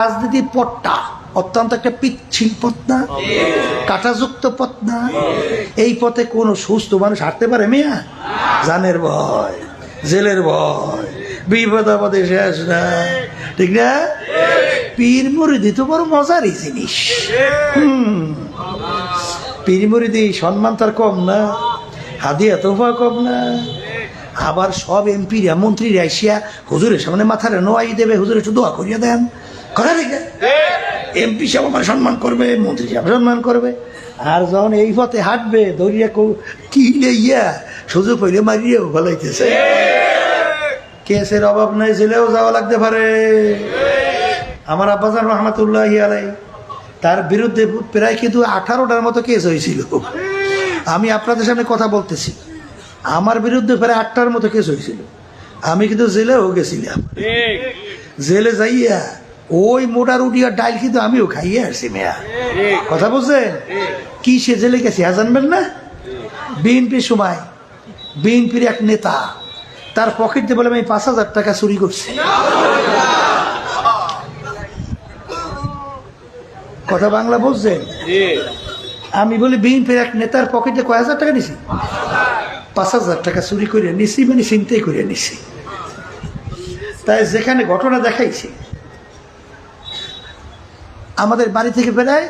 রাজনীতি পথটা অত্যন্ত একটা পিচ্ছিল পথ না কাটাযুক্ত পথ না এই পথে কোনো সুস্থ মানুষ হাঁটতে পারে মিয়া? জানের ভয়, জেলের ভয়, বিপদ আপদে শেষ না। ঠিক না? পীর মুরিদি তো বড় মজারই জিনিস। হুম। পীর মুরিদি সম্মান তার কম না, হাদিয়া তোফা কম না। আবার সব এমপিরা, মন্ত্রীরা আসিয়া হুজুরের সামনে মাথারে নোয়াই দেবে, হুজুর একটু দোয়া করিয়া দেন। কথা ঠিক এমপি সাহেব আমার সম্মান করবে মন্ত্রী সাহেব সম্মান করবে। আর যখন এই পথে হাঁটবে দৌড়িয়া কো- কি ইয়া? সুযোগ হইলে মারিয়েও ভালাইতেছে কেসের অভাব নাই জেলেও যাওয়া লাগতে পারে। আমার আব্বাসান রহমতুল্লাহ আলাই তার বিরুদ্ধে প্রায় কিন্তু আঠারোটার মতো কেস হয়েছিল। আমি আপনাদের সামনে কথা বলতেছি। আমার বিরুদ্ধে প্রায় আটটার মতো কেস হয়েছিল। আমি কিন্তু জেলেও গেছিলাম। জেলে যাইয়া ওই মোটার উঠিয়া ডাইল কিন্তু আমিও খাইয়ে আসছি, মেয়া। কথা বলছেন? কি সে জেলে গেছে হ্যাঁ জানবেন না? বিএনপির সময় বিএনপির এক নেতা, তার পকেট দিয়ে বলে আমি পাঁচ হাজার টাকা চুরি করছি। কথা বাংলা বলছেন? আমি বলি বিএনপির এক নেতার পকেটে কয় হাজার টাকা নিছি? পাঁচ হাজার টাকা চুরি করে নিছি মানে চিন্তাই করে নিছি। তাই যেখানে ঘটনা দেখাইছি আমাদের বাড়ি থেকে প্রায়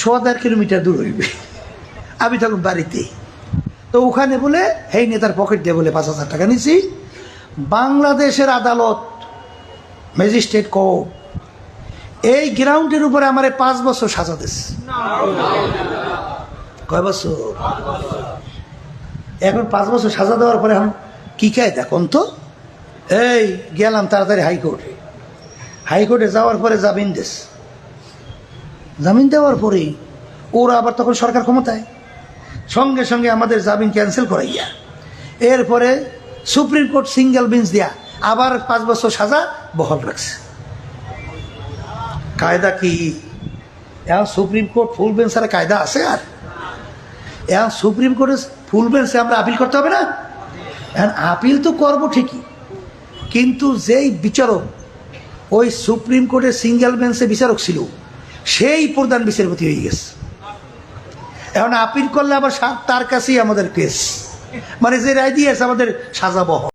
সোয়া দেড় কিলোমিটার দূর হইবে। আমি তখন বাড়িতে। তো ওখানে বলে এই নেতার পকেট দিয়ে বলে, পাঁচ হাজার টাকা নিছি। বাংলাদেশের আদালত ম্যাজিস্ট্রেট কোর্ট এই গ্রাউন্ডের উপরে আমার পাঁচ বছর সাজা দিচ্ছে কয় বছর? এখন পাঁচ বছর সাজা দেওয়ার পরে এখন কি খায় দেখুন তো? এই, গেলাম তাড়াতাড়ি হাইকোর্টে। হাইকোর্টে যাওয়ার পরে জামিন দেশ জামিন দেওয়ার পরে ওরা আবার তখন সরকার ক্ষমতায়। সঙ্গে সঙ্গে আমাদের জামিন ক্যান্সেল করাইয়া, এরপরে সুপ্রিম কোর্ট সিঙ্গেল বেঞ্চ দিয়া আবার পাঁচ বছর সাজা বহাল রাখছে। কায়দা কি? এখন সুপ্রিম কোর্ট ফুল বেঞ্চ আর কায়দা আছে আর। এখন সুপ্রিম কোর্টে ফুল বেঞ্চে আমরা আপিল করতে হবে না? এখন আপিল তো করব ঠিকই, কিন্তু যেই বিচারক, ওই সুপ্রিম কোর্টের সিঙ্গেল বেঞ্চে বিচারক ছিল সেই প্রধান বিচারপতি হয়ে গেছে। এখন আপিল করলে আবার তার কাছেই আমাদের কেস মানে যে রায় দিয়েছে, আমাদের সাজা বহ